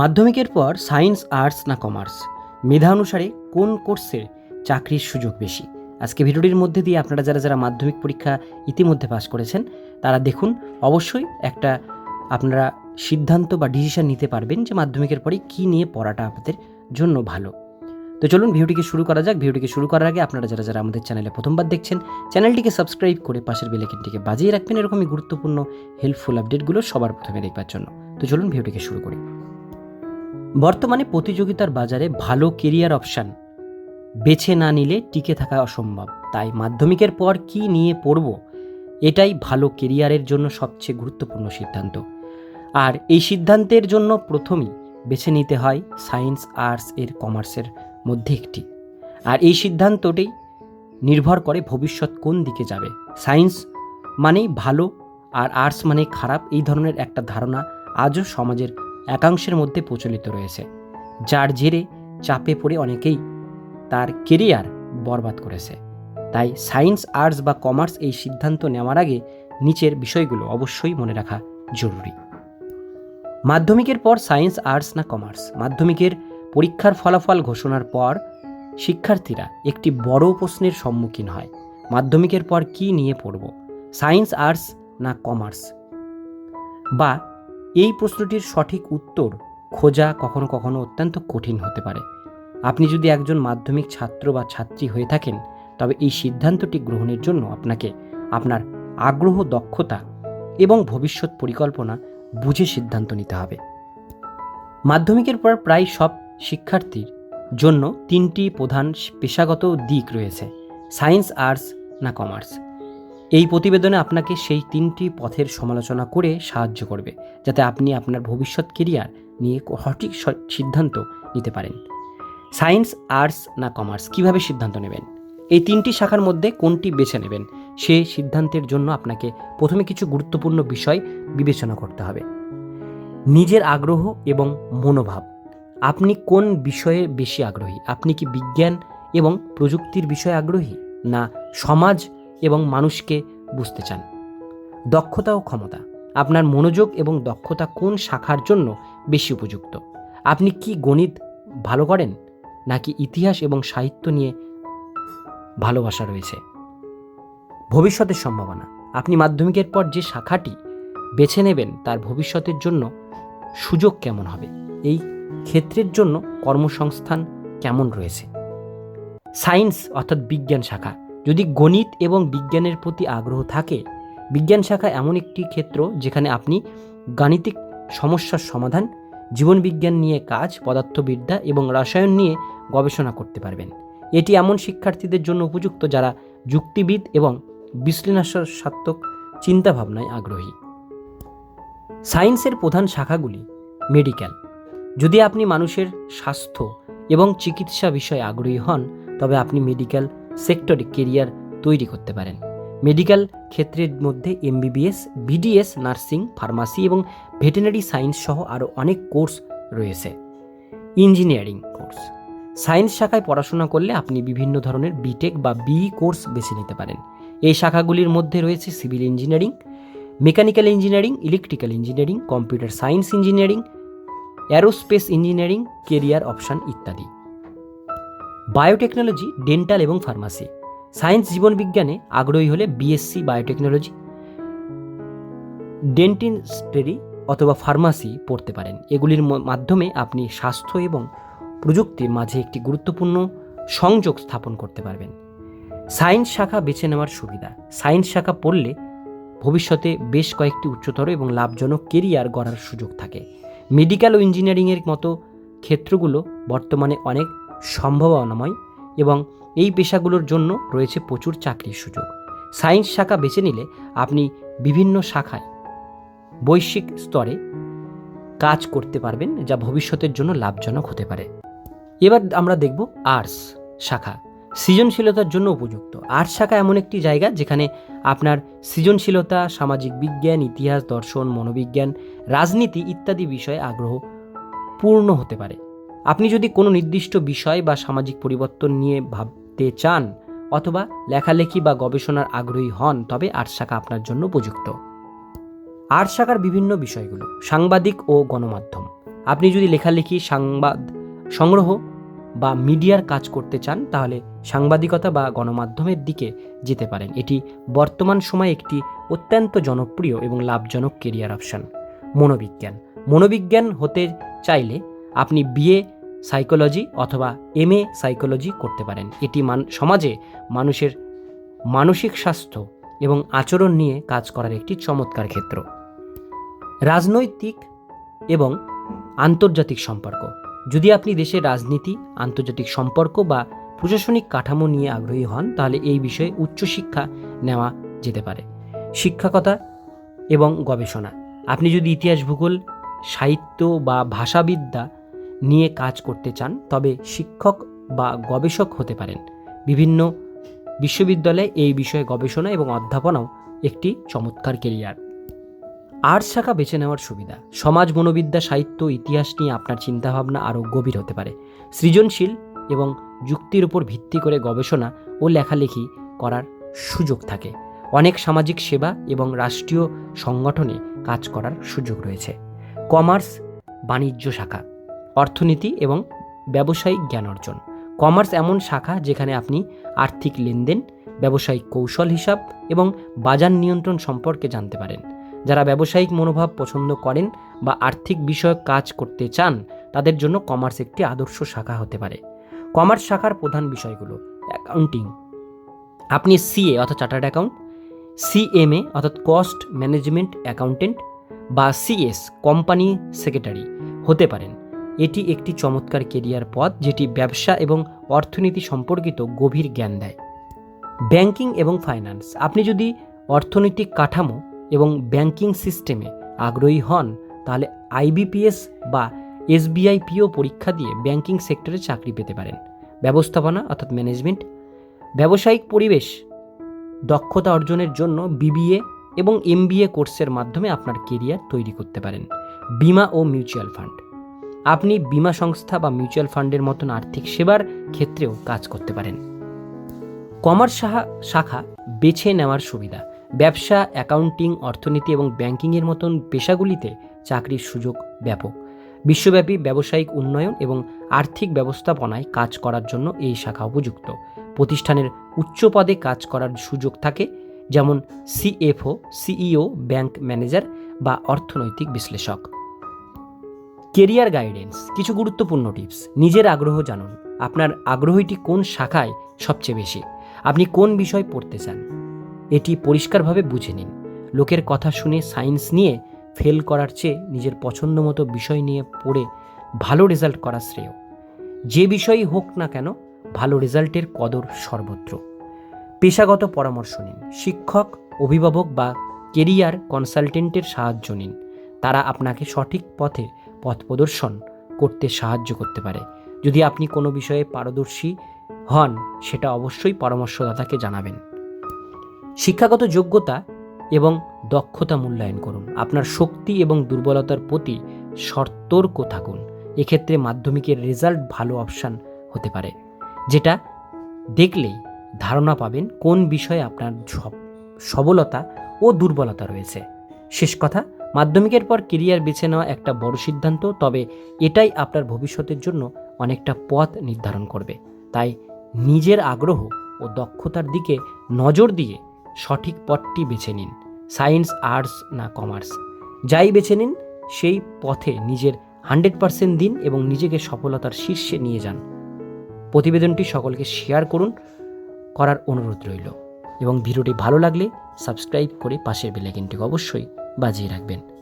মাধ্যমিকের পর science, arts না কমার্স? মেধা অনুসারে কোন কোর্সে চাকরির সুযোগ বেশি? আজকে ভিডিওটির মধ্যে দিয়ে আপনারা যারা যারা মাধ্যমিক পরীক্ষা ইতিমধ্যে পাশ করেছেন, তারা দেখুন, অবশ্যই একটা আপনারা সিদ্ধান্ত বা ডিসিশন নিতে পারবেন যে মাধ্যমিকের পরে কী নিয়ে পড়াটা আপনাদের জন্য ভালো। তো চলুন ভিডিওটিকে শুরু করা যাক। ভিডিওটিকে শুরু করার আগে আপনারা যারা যারা আমাদের চ্যানেলে প্রথমবার দেখছেন, চ্যানেলটিকে সাবস্ক্রাইব করে পাশের বেলেকিনটিকে বাজিয়ে রাখবেন। এরকমই গুরুত্বপূর্ণ হেল্পফুল আপডেটগুলো সবার প্রথমে দেখবার জন্য। তো চলুন ভিডিওটিকে শুরু করি। বর্তমানে প্রতিযোগিতার বাজারে ভালো কেরিয়ার অপশান বেছে না নিলে টিকে থাকা অসম্ভব। তাই মাধ্যমিকের পর কি নিয়ে পড়ব? এটাই ভালো কেরিয়ারের জন্য সবচেয়ে গুরুত্বপূর্ণ সিদ্ধান্ত। আর এই সিদ্ধান্তের জন্য প্রথমেই বেছে নিতে হয় সায়েন্স আর্টস এর কমার্সের মধ্যে একটি। আর এই সিদ্ধান্তটি নির্ভর করে ভবিষ্যৎ কোন দিকে যাবে। সায়েন্স মানেই ভালো আর আর্টস মানে খারাপ এই ধরনের একটা ধারণা আজও সমাজের একাংশের মধ্যে প্রচলিত রয়েছে, যার জেরে চাপে পড়ে অনেকেই তার কেরিয়ার বরবাদ করেছে। তাই সায়েন্স, আর্টস বা কমার্স এই সিদ্ধান্ত নেওয়ার আগে নিচের বিষয়গুলো অবশ্যই মনে রাখা জরুরি। মাধ্যমিকের পর সায়েন্স, আর্টস না কমার্স? মাধ্যমিকের পরীক্ষার ফলাফল ঘোষণার পর শিক্ষার্থীরা একটি বড় প্রশ্নের সম্মুখীন হয়, মাধ্যমিকের পর কি নিয়ে পড়ব? সায়েন্স, আর্টস না কমার্স? বা এই প্রশ্নটির সঠিক উত্তর খোঁজা কখনো কখনো অত্যন্ত কঠিন হতে পারে। আপনি যদি একজন মাধ্যমিক ছাত্র বা ছাত্রী হয়ে থাকেন, তবে এই সিদ্ধান্তটি গ্রহণের জন্য আপনাকে আপনার আগ্রহ, দক্ষতা এবং ভবিষ্যৎ পরিকল্পনা বুঝে সিদ্ধান্ত নিতে হবে। মাধ্যমিকের পর প্রায় সব শিক্ষার্থীর জন্য তিনটি প্রধান পেশাগত দিক রয়েছে, সায়েন্স, আর্টস না কমার্স। এই প্রতিবেদনে আপনাকে সেই তিনটি পথের সমালোচনা করে সাহায্য করবে, যাতে আপনি আপনার ভবিষ্যৎ কেরিয়ার নিয়ে সঠিক সিদ্ধান্ত নিতে পারেন। সায়েন্স, আর্টস না কমার্স, কীভাবে সিদ্ধান্ত নেবেন? এই তিনটি শাখার মধ্যে কোনটি বেছে নেবেন? সে সিদ্ধান্তের জন্য আপনাকে প্রথমে কিছু গুরুত্বপূর্ণ বিষয় বিবেচনা করতে হবে। নিজের আগ্রহ এবং মনোভাব। আপনি কোন বিষয়ে বেশি আগ্রহী? আপনি কি বিজ্ঞান এবং প্রযুক্তির বিষয়ে আগ্রহী? না সমাজ এবং মানুষকে বুঝতে চান। দক্ষতা ও ক্ষমতা। আপনার মনোযোগ এবং দক্ষতা কোন শাখার জন্য বেশি উপযুক্ত? আপনি কি গণিত ভালো করেন, নাকি ইতিহাস এবং সাহিত্য নিয়ে ভালোবাসা রয়েছে? ভবিষ্যতের সম্ভাবনা। আপনি মাধ্যমিকের পর যে শাখাটি বেছে নেবেন, তার ভবিষ্যতের জন্য সুযোগ কেমন হবে? এই ক্ষেত্রের জন্য কর্মসংস্থান কেমন রয়েছে? সায়েন্স অর্থাৎ বিজ্ঞান শাখা। যদি গণিত এবং বিজ্ঞানের প্রতি আগ্রহ থাকে, বিজ্ঞান শাখা এমন একটি ক্ষেত্র যেখানে আপনি গাণিতিক সমস্যার সমাধান, জীবনবিজ্ঞান নিয়ে কাজ, পদার্থবিদ্যা এবং রসায়ন নিয়ে গবেষণা করতে পারবেন। এটি এমন শিক্ষার্থীদের জন্য উপযুক্ত যারা যুক্তিবিদ এবং বিশ্লেষণাত্মক চিন্তাভাবনায় আগ্রহী। সায়েন্সের প্রধান শাখাগুলি মেডিকেল। যদি আপনি মানুষের স্বাস্থ্য এবং চিকিৎসা বিষয়ে আগ্রহী হন, তবে আপনি মেডিকেল সেক্টরে কেরিয়ার তৈরি করতে পারেন। মেডিকেল ক্ষেত্রের মধ্যে এমবিবিএস, বিডিএস, নার্সিং, ফার্মাসি এবং ভেটেনারি সায়েন্স সহ আরও অনেক কোর্স রয়েছে। Engineering course. সায়েন্স শাখায় পড়াশোনা করলে আপনি বিভিন্ন ধরনের বিটেক বা বিই কোর্স বেছে নিতে পারেন। এই শাখাগুলির মধ্যে রয়েছে civil engineering, mechanical engineering, electrical engineering, computer science engineering, aerospace engineering, career option ইত্যাদি। বায়োটেকনোলজি, ডেন্টাল এবং ফার্মাসি। সায়েন্স জীবনবিজ্ঞানে আগ্রহী হলে বিএসসি বায়োটেকনোলজি, ডেন্টিস্ট্রি অথবা ফার্মাসি পড়তে পারেন। এগুলির মাধ্যমে আপনি স্বাস্থ্য এবং প্রযুক্তির মাঝে একটি গুরুত্বপূর্ণ সংযোগ স্থাপন করতে পারবেন। সায়েন্স শাখা বেছে নেওয়ার সুবিধা। সায়েন্স শাখা পড়লে ভবিষ্যতে বেশ কয়েকটি উচ্চতর এবং লাভজনক কেরিয়ার গড়ার সুযোগ থাকে। মেডিকেল ও ইঞ্জিনিয়ারিংয়ের মতো ক্ষেত্রগুলো বর্তমানে অনেক সম্ভাবনাময় এবং এই পেশাগুলোর জন্য রয়েছে প্রচুর চাকরির সুযোগ। সায়েন্স শাখা বেছে নিলে আপনি বিভিন্ন শাখায়, বৈশ্বিক স্তরে কাজ করতে পারবেন যা ভবিষ্যতের জন্য লাভজনক হতে পারে। এবার আমরা দেখব আর্টস শাখা। সৃজনশীলতার জন্য উপযুক্ত। আর্টস শাখা এমন একটি জায়গা যেখানে আপনার সৃজনশীলতা, সামাজিক বিজ্ঞান, ইতিহাস, দর্শন, মনোবিজ্ঞান, রাজনীতি ইত্যাদি বিষয়ে আগ্রহ পূর্ণ হতে পারে। আপনি যদি কোনো নির্দিষ্ট বিষয় বা সামাজিক পরিবর্তন নিয়ে ভাবতে চান অথবা লেখালেখি বা গবেষণার আগ্রহী হন, তবে আর্ট শাখা আপনার জন্য উপযুক্ত। আর্টস শাখার বিভিন্ন বিষয়গুলো, সাংবাদিক ও গণমাধ্যম। আপনি যদি লেখালেখি, সংবাদ সংগ্রহ বা মিডিয়ার কাজ করতে চান, তাহলে সাংবাদিকতা বা গণমাধ্যমের দিকে যেতে পারেন। এটি বর্তমান সময়ে একটি অত্যন্ত জনপ্রিয় এবং লাভজনক কেরিয়ার অপশন মনোবিজ্ঞান। মনোবিজ্ঞান হতে চাইলে আপনি বিএ সাইকোলজি অথবা এম এ সাইকোলজি করতে পারেন। এটি মান, সমাজে মানুষের মানসিক স্বাস্থ্য এবং আচরণ নিয়ে কাজ করার একটি চমৎকার ক্ষেত্র। রাজনৈতিক এবং আন্তর্জাতিক সম্পর্ক। যদি আপনি দেশের রাজনীতি, আন্তর্জাতিক সম্পর্ক বা প্রশাসনিক কাঠামো নিয়ে আগ্রহী হন, তাহলে এই বিষয়ে উচ্চশিক্ষা নেওয়া যেতে পারে। শিক্ষকতা এবং গবেষণা। আপনি যদি ইতিহাস ভূগোল, সাহিত্য বা ভাষাবিদ্যা নিয়ে কাজ করতে চান, তবে শিক্ষক বা গবেষক হতে পারেন। বিভিন্ন বিশ্ববিদ্যালয়ে এই বিষয়ে গবেষণা এবং অধ্যাপনাও একটি চমৎকার কেরিয়ার। আর্টস শাখা বেছে নেওয়ার সুবিধা। সমাজ মনোবিদ্যা, সাহিত্য, ইতিহাস নিয়ে আপনার চিন্তাভাবনা আরও গভীর হতে পারে। সৃজনশীল এবং যুক্তির উপর ভিত্তি করে গবেষণা ও লেখালেখি করার সুযোগ থাকে। অনেক সামাজিক সেবা এবং রাষ্ট্রীয় সংগঠনে কাজ করার সুযোগ রয়েছে। কমার্স বাণিজ্য শাখা। অর্থনীতি এবং ব্যবসায়িক জ্ঞান অর্জন। কমার্স এমন শাখা যেখানে আপনি আর্থিক লেনদেন, ব্যবসায়িক কৌশল হিসাব এবং বাজার নিয়ন্ত্রণ সম্পর্কে জানতে পারেন। যারা ব্যবসায়িক মনোভাব পছন্দ করেন বা আর্থিক বিষয়ক কাজ করতে চান, তাদের জন্য কমার্স একটি আদর্শ শাখা হতে পারে। কমার্স শাখার প্রধান বিষয়গুলো, অ্যাকাউন্টিং। আপনি সিএ অর্থাৎ চার্টার্ড অ্যাকাউন্ট সিএমএ অর্থাৎ কস্ট ম্যানেজমেন্ট অ্যাকাউন্টেন্ট বা সিএস কোম্পানি সেক্রেটারি হতে পারেন। এটি একটি চমৎকার কেরিয়ার পথ যেটি ব্যবসা এবং অর্থনীতি সম্পর্কিত গভীর জ্ঞান দেয়। ব্যাংকিং এবং ফাইন্যান্স। আপনি যদি অর্থনৈতিক কাঠামো এবং ব্যাংকিং সিস্টেমে আগ্রহী হন, তাহলে আইবিপিএস বা এসবিআই পিও পরীক্ষা দিয়ে ব্যাংকিং সেক্টরে চাকরি পেতে পারেন। ব্যবস্থাপনা অর্থাৎ ম্যানেজমেন্ট। ব্যবসায়িক পরিবেশ দক্ষতা অর্জনের জন্য বিবিএ এবং এমবিএ কোর্সের মাধ্যমে আপনার কেরিয়ার তৈরি করতে পারেন। বিমা ও মিউচুয়াল ফান্ড। আপনি বিমা সংস্থা বা মিউচুয়াল ফান্ডের মতন আর্থিক সেবার ক্ষেত্রেও কাজ করতে পারেন। কমার্স শাখা বেছে নেওয়ার সুবিধা। ব্যবসা, অ্যাকাউন্টিং, অর্থনীতি এবং ব্যাংকিংয়ের মতন পেশাগুলিতে চাকরির সুযোগ ব্যাপক। বিশ্বব্যাপী ব্যবসায়িক উন্নয়ন এবং আর্থিক ব্যবস্থাপনায় কাজ করার জন্য এই শাখা উপযুক্ত। প্রতিষ্ঠানের উচ্চ পদে কাজ করার সুযোগ থাকে, যেমন সিএফও সিইও ব্যাংক ম্যানেজার বা অর্থনৈতিক বিশ্লেষক। কেরিয়ার গাইডেন্স, কিছু গুরুত্বপূর্ণ টিপস। নিজের আগ্রহ জানুন। আপনার আগ্রহীটি কোন শাখায় সবচেয়ে বেশি? আপনি কোন বিষয় পড়তে চান? এটি পরিষ্কারভাবে বুঝে নিন। লোকের কথা শুনে সায়েন্স নিয়ে ফেল করার চেয়ে নিজের পছন্দ মতো বিষয় নিয়ে পড়ে ভালো রেজাল্ট করা শ্রেয়। যে বিষয়ই হোক না কেন, ভালো রেজাল্টের কদর সর্বত্র। পেশাগত পরামর্শ নিন। শিক্ষক, অভিভাবক বা কেরিয়ার কনসালটেন্টের সাহায্য নিন। তারা আপনাকে সঠিক পথে পথ প্রদর্শন করতে সাহায্য করতে পারে। যদি আপনি কোনো বিষয়ে পারদর্শী হন, সেটা অবশ্যই পরামর্শদাতাকে জানাবেন। শিক্ষাগত যোগ্যতা এবং দক্ষতা মূল্যায়ন করুন। আপনার শক্তি এবং দুর্বলতার প্রতি সতর্ক থাকুন। এক্ষেত্রে মাধ্যমিকের রেজাল্ট ভালো অপশান হতে পারে, যেটা দেখলেই ধারণা পাবেন কোন বিষয়ে আপনার সবলতা ও দুর্বলতা রয়েছে। শেষ কথা মাধ্যমিকের পর কেরিয়ার বেছে নেওয়া একটা বড় সিদ্ধান্ত, তবে এটাই আপনার ভবিষ্যতের জন্য অনেকটা পথ নির্ধারণ করবে। তাই নিজের আগ্রহ ও দক্ষতার দিকে নজর দিয়ে সঠিক পথটি বেছে নিন। সায়েন্স, আর্টস না কমার্স। যাই বেছে নিন, সেই পথে নিজের হান্ড্রেড পার্সেন্ট দিন এবং নিজেকে সফলতার শীর্ষে নিয়ে যান। প্রতিবেদনটি সকলকে শেয়ার করুন, করার অনুরোধ রইল। এবং ভিডিওটি ভালো লাগলে সাবস্ক্রাইব করে পাশের বেলাইকনটিকে অবশ্যই বাজিয়ে রাখবেন।